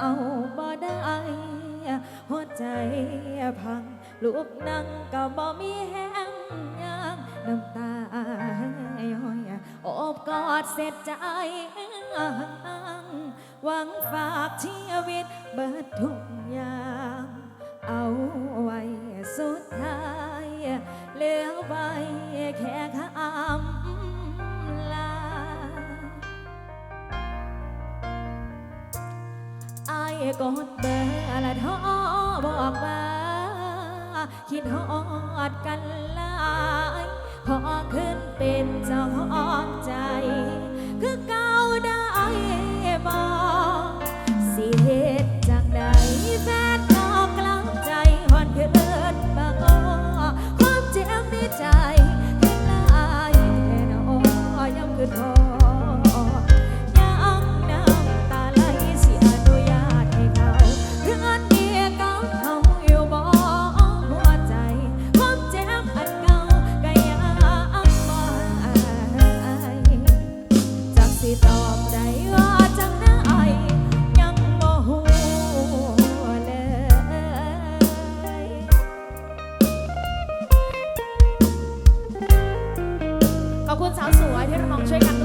เอาบ่ได้หัวใจพัง ลูกนั่งก็บ่มีแห้งยังน้ำตาย้อยอบกอดเสร็จใจ หวังฝากชีวิต กอดเบอร์ละท้อบอกว่า คิดฮอดกันหลายพอขึ้นเป็นเจ้าของใจ คือเก่าได้บอก สาวสวยที่เรามองช่วยกัน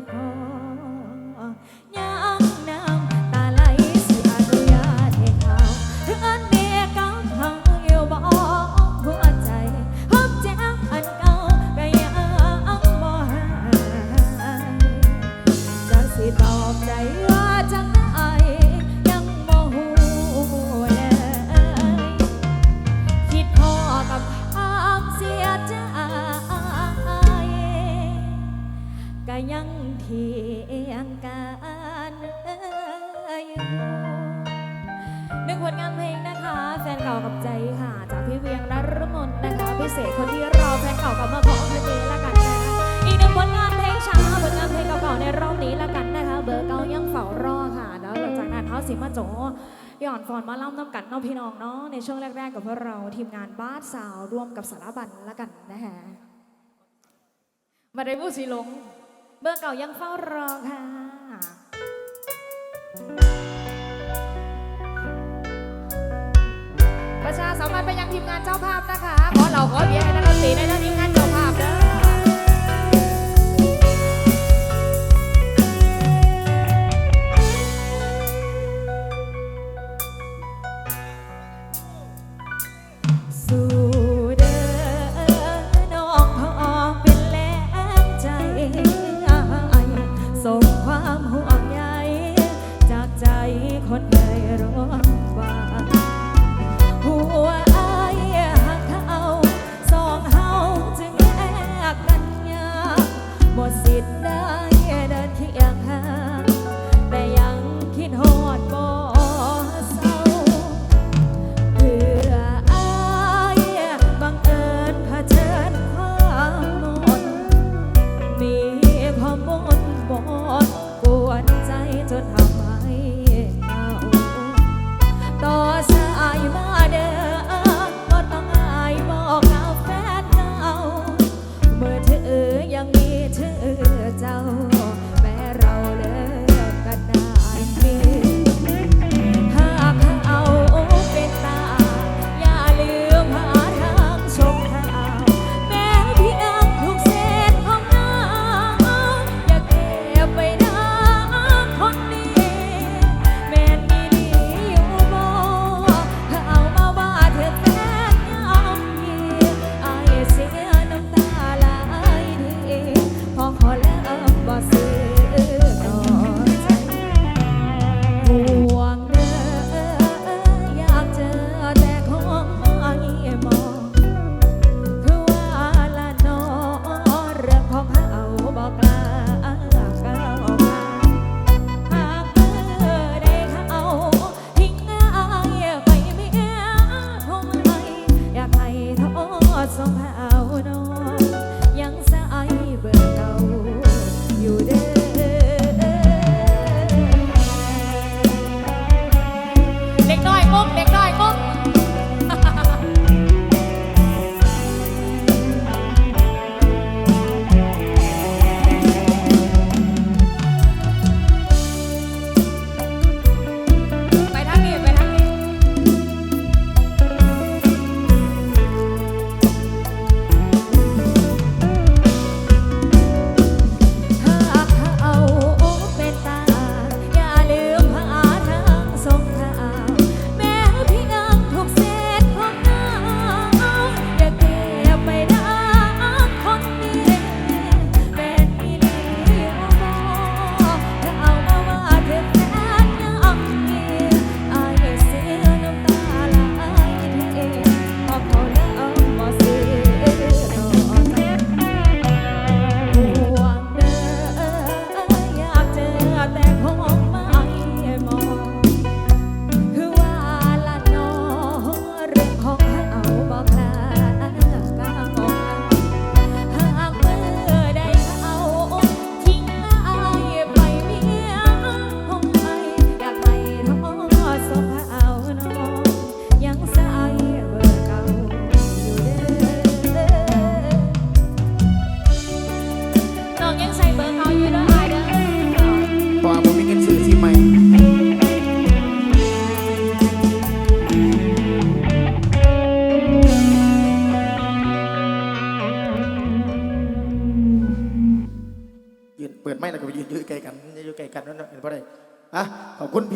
goodbye. กันเนาะพี่น้องเนาะในช่วงแรก ๆ กับพวกเราทีมงานบ้านสาวร่วมกับสารบันละกันนะฮะมาได้ผู้สีหลง เบอร์เก่ายังเฝ้ารอค่ะประชาสัมพันธ์ไปยังทีมงานเจ้าภาพนะคะ ขอเราขอเบียร์ให้นักดนตรีในทีมงาน บ่สิทธิ์ได้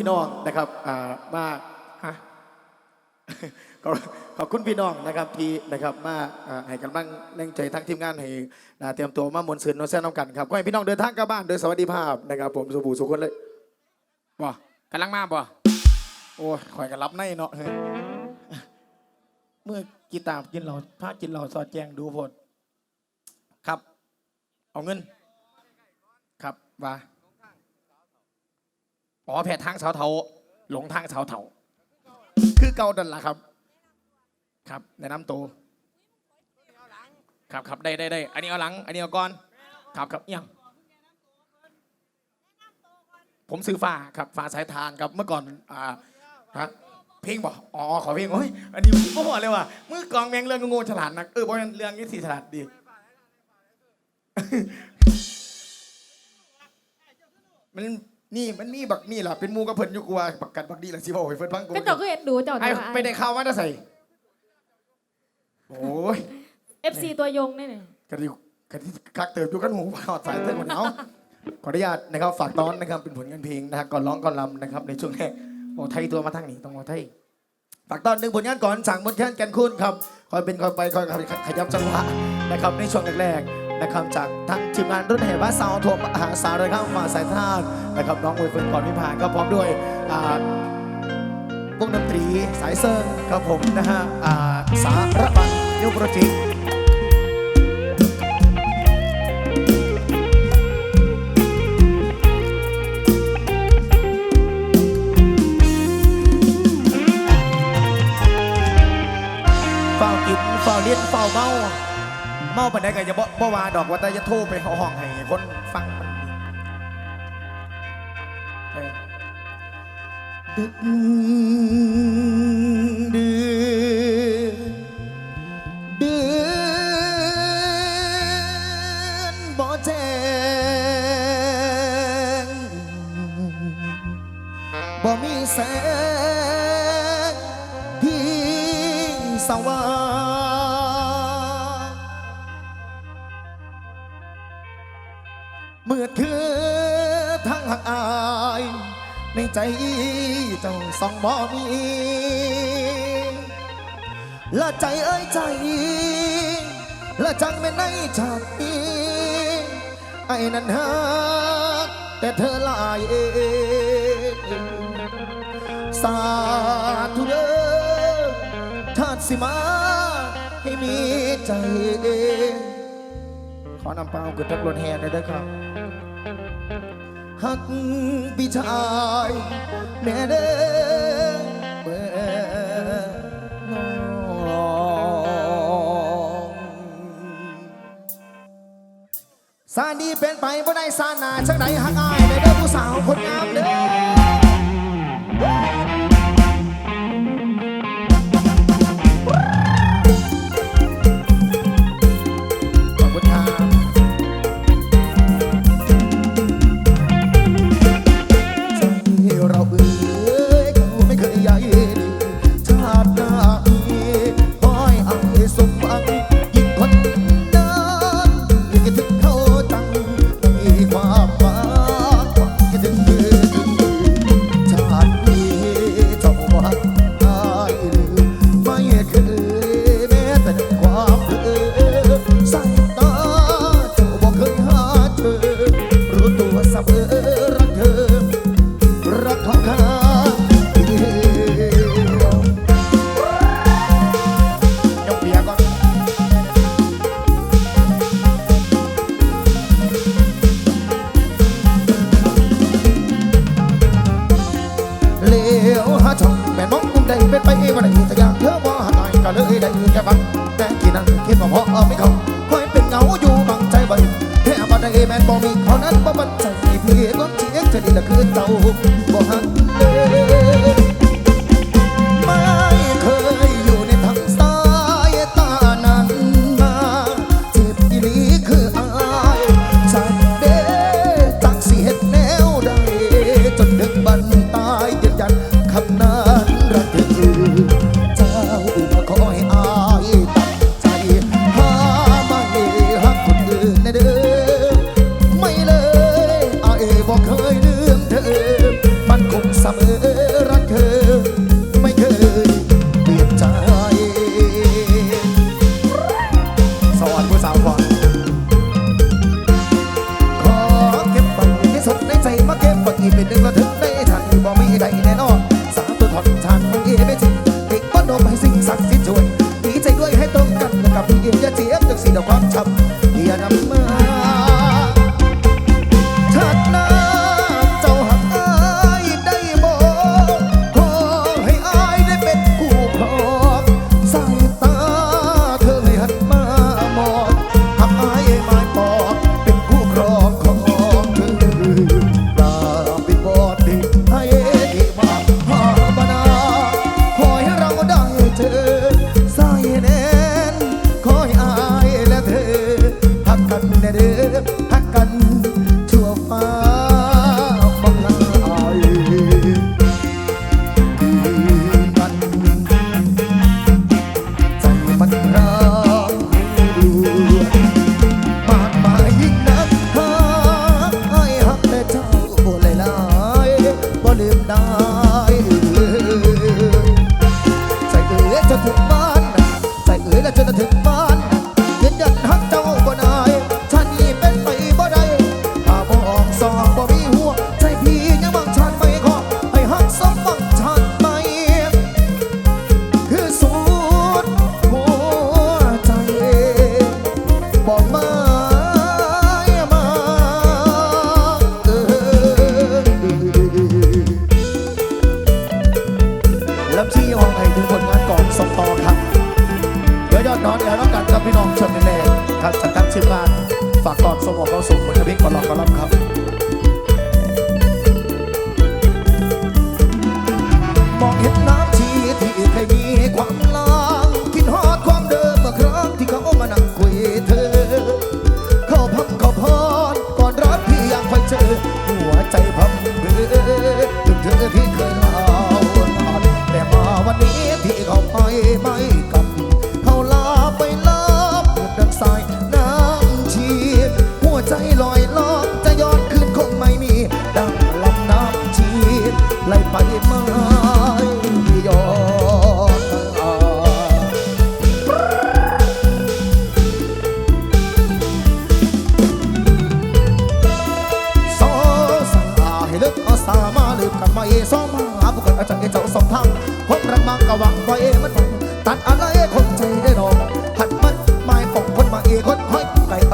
พี่น้องนะครับอ่ามาฮะขอบขอบคุณพี่น้องนะครับที่นะครับมาอ่าให้กำลังแรงใจทั้งทีมงานให้อ่าเตรียมตัวมามวนซืนโนเซนน้ำกันครับก็ให้พี่น้องเดินทางกลับบ้านโดยสวัสดิภาพนะครับ ผมสุบูสุขคนเลยบ่กำลังมาบ่โอ้ยข่อยกันรับในเนาะเฮ้ยเมื่อกีตาร์กินเราพากินเราสอดแจงดูโพดครับ เอาเงิน ครับว่า อ๋อแผดทางเสาเถาหลงทางเสาเถาคือเก่าดันละครับ ครับแนะนำตัวครับครับได้ได้ได้อันนี้เอาหลัง อันนี้เอาก่อนครับครับเอียงผมซื้อฟ้าครับฟ้าสายทานครับเมื่อก่อนอ่าฮะเพลงบอกอ๋อขอเพลงโอ้ยอันนี้ผมบอกเลยว่ามือกลองแมงเรื่องงูฉลาดนักเออเพราะงั้นเรื่องนี้สีฉลาดดีมัน นี่มันมีบักนี่แหละเป็นหมูกับเพิ่นอยู่กลัวบักกัดบักดีแหละสิบอกให้เพิ่นฟังกูก็เจ้าก็เห็นดูเจ้าไอ้ตัวไปได้ข่าวว่าจะใส่โอ้ยเอฟซีตัวยงนี่นี่กระดิกระดิคักเติบอยู่กันหูผ่าดสายเต้นหมดเอาขออนุญาตนะครับฝากตอนนะครับเป็นผลงานเพลงนะฮะก่อนร้องก่อนรำนะครับในช่วงแรกโอ้ไทยตัวมาทางนี้ต้องโอ้ไทยฝากตอนหนึ่งผลงานก่อนสั่งบนแค่นแกันคุณครับคอยเป็นคอยไปคอยขยับจังหวะนะครับในช่วงแรกๆ นะครับจากทั้งทีมงานรุ่นแห่บ้าสาวทวมหาสารเลยครับฝ่าสายทานนะครับน้องมวยเฟิร์นก่อนวิพานก็พร้อมด้วยวงดนตรีสายเซิร์นครับผมนะฮะสารบัญยุโปรเจกต์เฝ้ากินเฝ้าเลี้ยนเฝ้าเมา เมาปานใดก็อย่าบ่บ่ว่าดอกว่าแต่จะโทรไปห้องให้คนฟังมันเออดึกดื่น ใจเจ้าสองบ่มีละใจเอ้ยใจละจังไม่ในชาตินี้ไอ้นั้นฮักแต่เธอลายเองสาธุเด้อชาติสิมาให้มีใจเองขอนำเปล่าเกิดทักรถแห่หน่อยเด้ครับ หักพี่ชายแม่เด้อเมื่อน้องซาดีเป็นไปบ่ได้ซาหนาชักไหนหักอายเด้อผู้สาวคนงามเด้อ นั้นบ่มันใจพี่ก็เจียงจะดีละคือเต่าบ่หัก not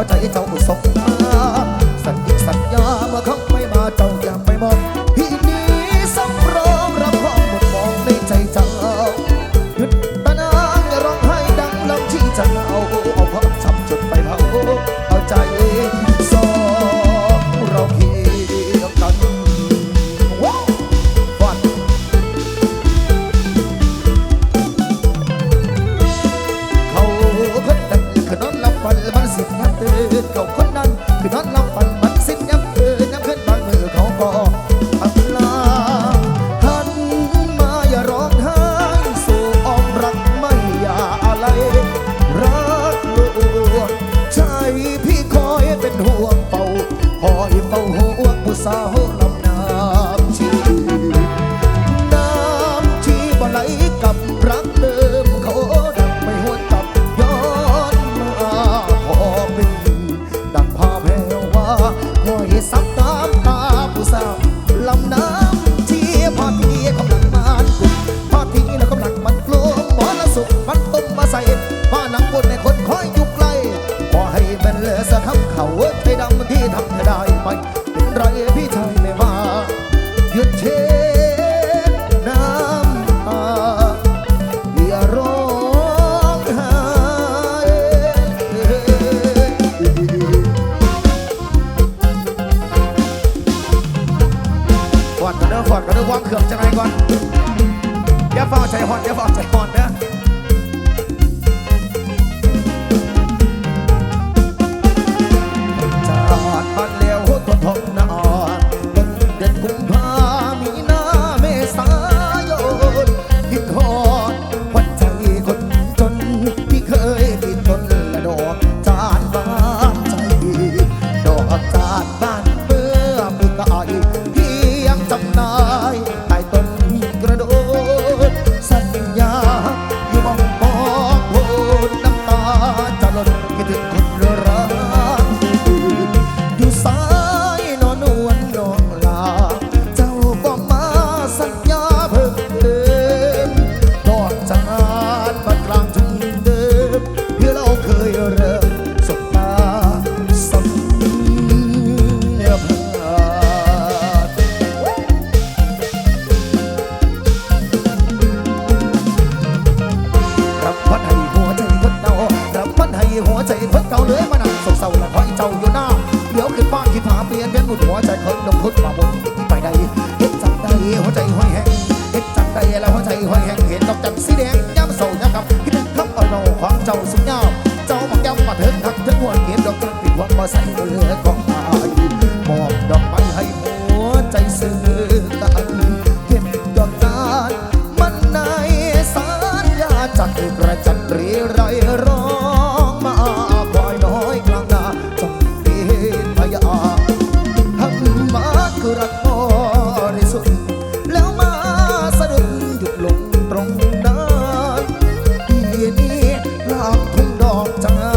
再一张 tàu giống nhau. 怎么？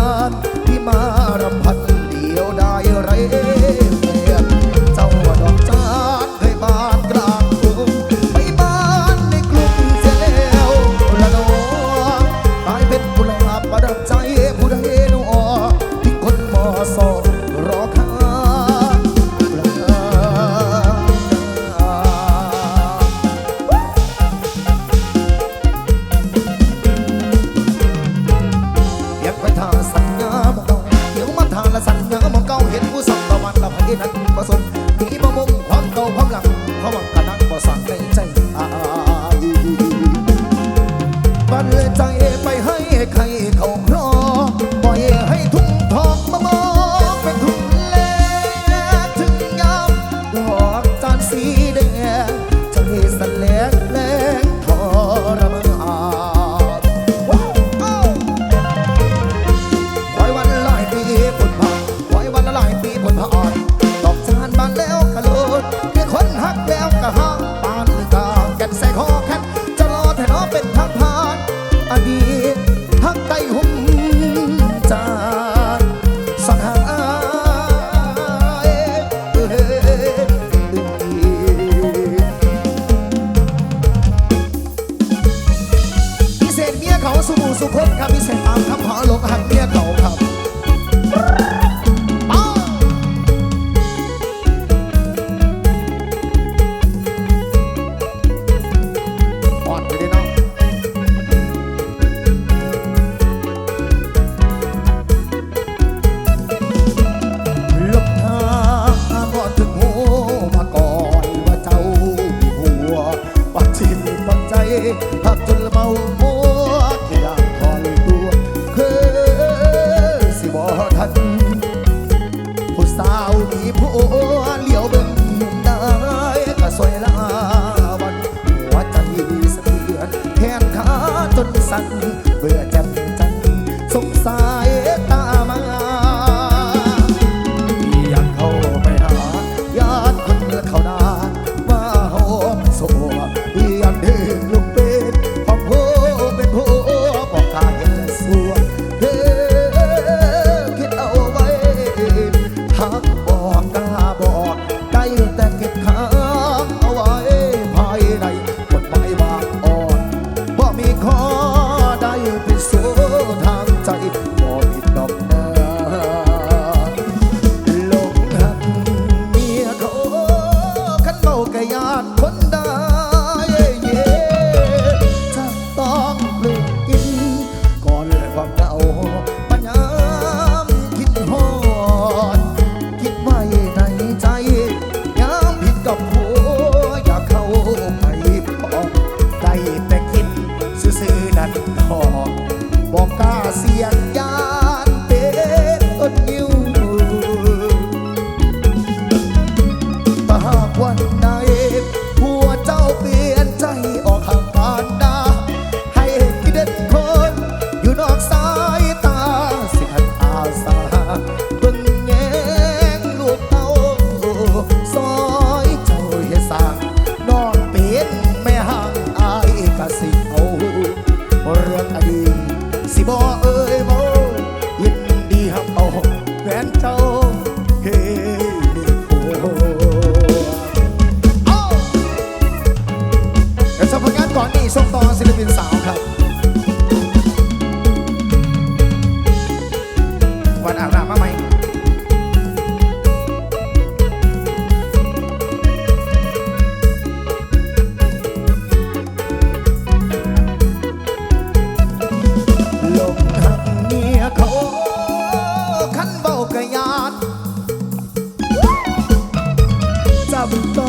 problem.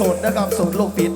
สดนะครับสูตลูกปิด